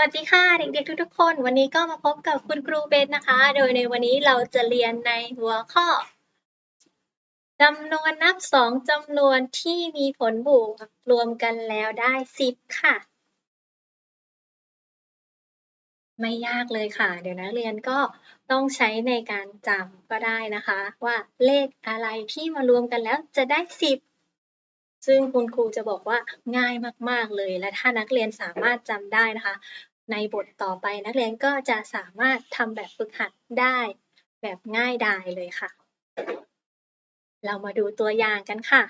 วัสดีค่ะเด็กๆทุกๆคน วันนี้ก็มาพบกับคุณครูเบนนะคะ โดยในวันนี้เราจะเรียนในหัวข้อจำนวนนับสองจำนวนที่มีผลบวกรวมกันแล้วได้สิบค่ะ ไม่ยากเลยค่ะ เดี๋ยวนักเรียนก็ต้องใช้ในการจำก็ได้นะคะ ว่าเลขอะไรที่มารวมกันแล้วจะได้สิบซึ่งคุณครูจะบอกว่าง่ายมาก ๆ เลย และถ้านักเรียนสามารถจำได้นะคะ ในบทต่อไปนักเรียนก็จะสามารถทำแบบฝึกหัดได้แบบง่ายดายเลยค่ะ เรามาดูตัวอย่างกันค่ะ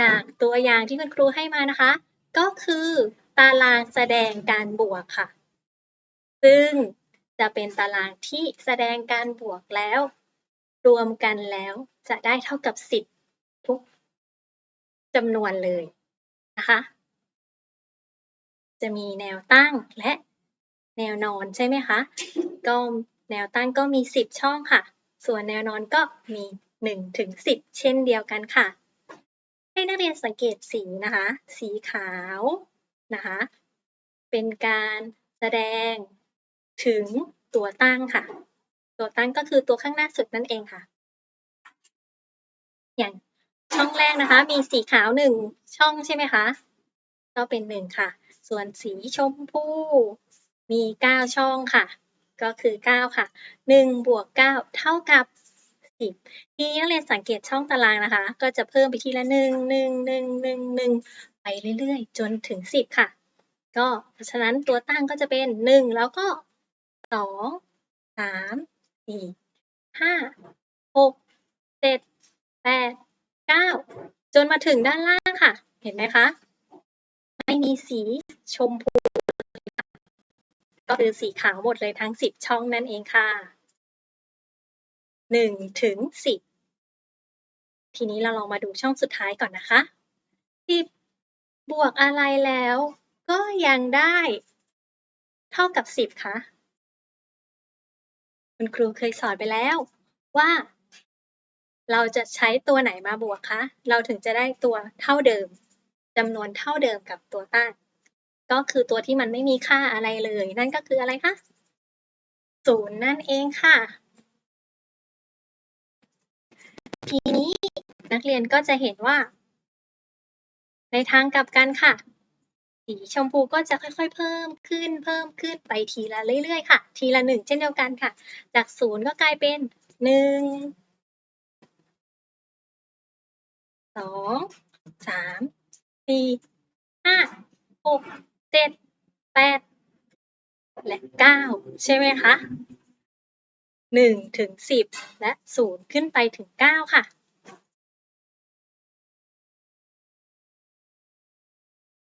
จากตัวอย่างที่คุณครูให้มานะคะ ก็คือตารางแสดงการบวกค่ะ ซึ่งจะเป็นตารางที่แสดงการบวกแล้ว รวมกันแล้วจะได้เท่ากับ 10 ทุกจำนวนเลย นะคะ จะมีแนวตั้งและแนวนอนใช่ไหมคะ ก็แนวตั้งก็มี 10 ช่องค่ะ ส่วนแนวนอนก็มี1ถึง10 เช่นเดียวกันค่ะ ให้นักเรียนสังเกตสีนะคะ สีขาวนะคะ เป็นการแสดงถึงตัวตั้งค่ะ ตัวตั้งก็คือตัวข้างหน้าสุดนั่นเองค่ะ อย่าง ช่องแรกนะคะ มีสีขาวหนึ่งช่องใช่ไหมคะ ก็เป็นหนึ่งค่ะ ส่วนสีชมพูมีเก้าช่องค่ะ ก็คือเก้าค่ะหนึ่งบวกเก้าเท่ากับสิบทีนี้นักเรียนสังเกตช่องตารางนะคะ ก็จะเพิ่มไปทีละหนึ่งหนึ่งหนึ่งหนึ่งหนึ่งไปเรื่อยๆ จนถึงสิบค่ะ ก็เพราะฉะนั้นตัวตั้งก็จะเป็นหนึ่งแล้วก็สองสามสี่ห้าหกเจ็ดแปด มาถึงด้านล่างค่ะ เห็นไหมคะ ไม่มีสีชมพูก็คือสีขาวหมดเลยทั้งสิบช่องนั่นเองค่ะหนึ่งถึงสิบทีนี้เราลองมาดูช่องสุดท้ายก่อนนะคะสิบบวกอะไรแล้วก็ยังได้เท่ากับสิบคะคุณครูเคยสอนไปแล้วว่า เราจะใช้ตัวไหนมาบวกคะ เราถึงจะได้ตัวเท่าเดิมจำนวนเท่าเดิมกับตัวตั้ง ก็คือตัวที่มันไม่มีค่าอะไรเลย นั่นก็คืออะไรคะศูนย์นั่นเองค่ะ ทีนี้นักเรียนก็จะเห็นว่า ในทางกลับกันค่ะ สีชมพูก็จะค่อยๆ เพิ่มขึ้นเพิ่มขึ้นไปทีละเรื่อยๆ ค่ะ ทีละหนึ่งเช่นเดียวกันค่ะ จากศูนย์ก็กลายเป็นหนึ่ง สองสามสี่ห้าหกเจ็ดแปดและเก้าใช่ไหมคะหนึ่งถึงสิบและศูนย์ขึ้นไปถึงเก้าค่ะ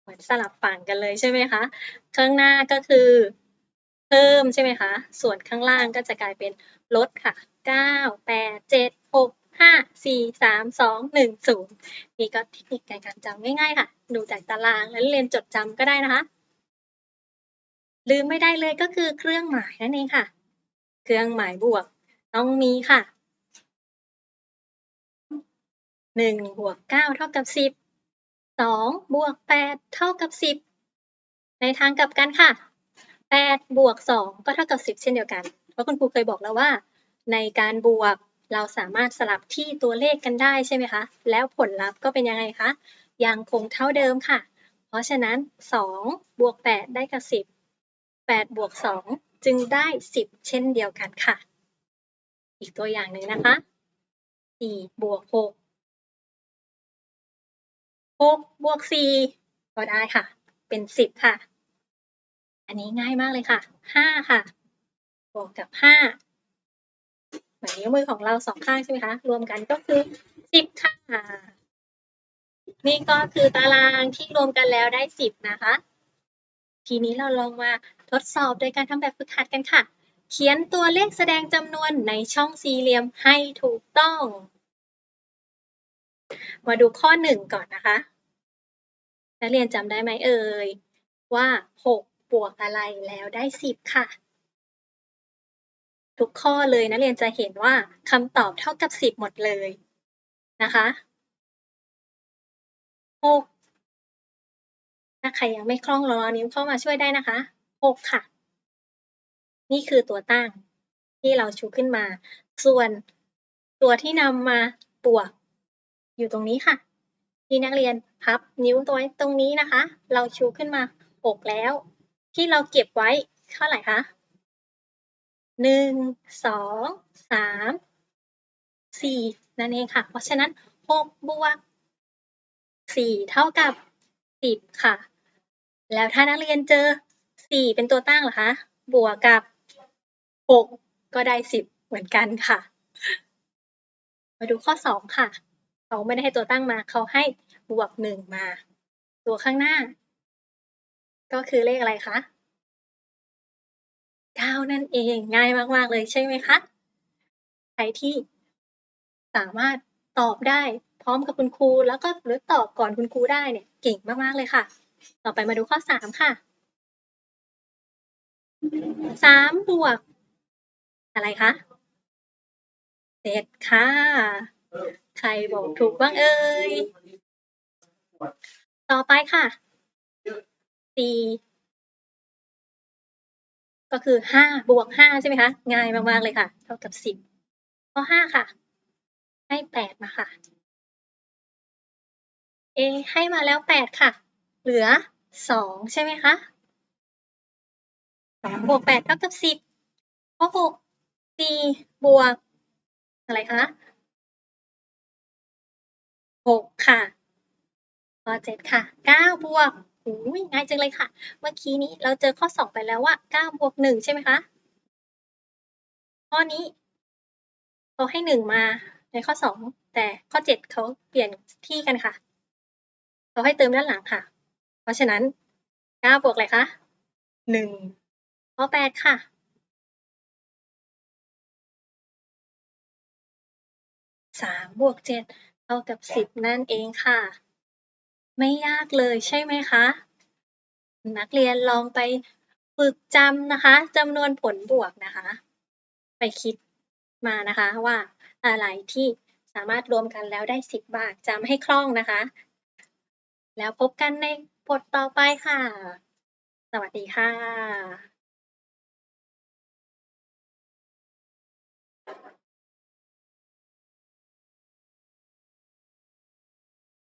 เหมือนสลับฝั่งกันเลยใช่ไหมคะ ข้างหน้าก็คือเพิ่มใช่ไหมคะ ส่วนข้างล่างก็จะกลายเป็นลดค่ะเก้าแปดเจ็ดหก 9 8 7 6 5 4 3 2 1 0นี่ก็เทคนิคในการจำง่ายๆค่ะ ดูจากตารางแล้วเรียนจดจำก็ได้นะคะ ลืมไม่ได้เลยก็คือเครื่องหมายนั่นเองค่ะ เครื่องหมายบวกต้องมีค่ะ1บวก9เท่ากับ10สองบวกแปดเท่ากับสิบในทางกลับกันค่ะแปดบวกสองก็เท่ากับสิบเช่นเดียวกัน เพราะคุณครูเคยบอกแล้วว่า ในการบวก เราสามารถสลับที่ตัวเลขกันได้ใช่ไหมคะ แล้วผลลัพธ์ก็เป็นยังไงคะ ยังคงเท่าเดิมค่ะ เพราะฉะนั้นสองบวกแปดได้กับสิบแปดบวกสองจึงได้สิบเช่นเดียวกันค่ะ อีกตัวอย่างหนึ่งนะคะสี่บวกหกหกบวกสี่ก็ได้ค่ะ เป็นสิบค่ะ อันนี้ง่ายมากเลยค่ะห้าค่ะ บวกกับห้า เหมือนนิ้วมือของเราสองข้างใช่ไหมคะรวมกันก็คือสิบค่ะนี่ก็คือตารางที่รวมกันแล้วได้สิบนะคะ ทีนี้เราลองมาทดสอบโดยการทำแบบฝึกหัดกันค่ะ เขียนตัวเลขแสดงจำนวนในช่องสี่เหลี่ยมให้ถูกต้อง มาดูข้อหนึ่งก่อนนะคะนักเรียนจำได้ไหมเอ่ยว่า6บวกอะไรแล้วได้10ค่ะ ทุกข้อเลยนักเรียนจะเห็นว่าคำตอบเท่ากับ 10 หมดเลยนะคะ6ถ้าใครยังไม่คล่องลอนิ้วเข้ามาช่วยได้นะคะหกค่ะ นี่คือตัวตั้งที่เราชูขึ้นมา ส่วนตัวที่นำมาบวก อยู่ตรงนี้ค่ะ ที่นักเรียนพับนิ้วตัวไว้ตรงนี้นะคะ เราชูขึ้นมาหกแล้ว ที่เราเก็บไว้เท่าไหร่คะ หนึ่งสองสามสี่นั่นเองค่ะ เพราะฉะนั้นหกบวกสี่เท่ากับสิบค่ะ แล้วถ้านักเรียนเจอสี่เป็นตัวตั้งเหรอคะ บวกกับหกก็ได้สิบเหมือนกันค่ะ มาดูข้อสองค่ะ เขาไม่ได้ให้ตัวตั้งมา เขาให้บวกหนึ่งมา ตัวข้างหน้า ก็คือเลขอะไรคะ เก้านั่นเองง่ายมาก ๆ เลยใช่ไหมคะใครที่สามารถตอบได้พร้อมกับคุณครู แล้วก็หรือตอบก่อนคุณครูได้เนี่ยเก่งมาก ๆ เลยค่ะ ต่อไปมาดูข้อสามค่ะสามบวก อะไรคะเจ็ดค่ะ ใครบอกถูกบ้างเอ่ย ต่อไปค่ะสี่ ก็คือห้าบวกห้าใช่ไหมคะ ง่ายมากๆเลยค่ะ เท่ากับสิบข้อห้าค่ะ ให้แปดมาค่ะ เอ ให้มาแล้วแปดค่ะ เหลือสองใช่ไหมคะสามบวกแปดเท่ากับสิบข้อหกสี่บวก อะไรคะหกค่ะข้อเจ็ดค่ะเก้าบวก อุ้ยง่ายจังเลยค่ะ เมื่อกี้นี้เราเจอข้อสองไปแล้วว่าเก้าบวกหนึ่งใช่ไหมคะ ข้อนี้เขาให้หนึ่งมาในข้อสองแต่ข้อเจ็ดเขาเปลี่ยนที่กันค่ะ เขาให้เติมด้านหลังค่ะ เพราะฉะนั้นเก้าบวกอะไรคะหนึ่งข้อแปดค่ะสามบวกเจ็ดเท่ากับสิบนั่นเองค่ะ ไม่ยากเลยใช่ไหมคะ นักเรียนลองไปฝึกจำนะคะจำนวนผลบวกนะคะ ไปคิดมานะคะว่าอะไรที่สามารถรวมกันแล้วได้สิบบาทจำให้คล่องนะคะ แล้วพบกันในบทต่อไปค่ะ สวัสดีค่ะ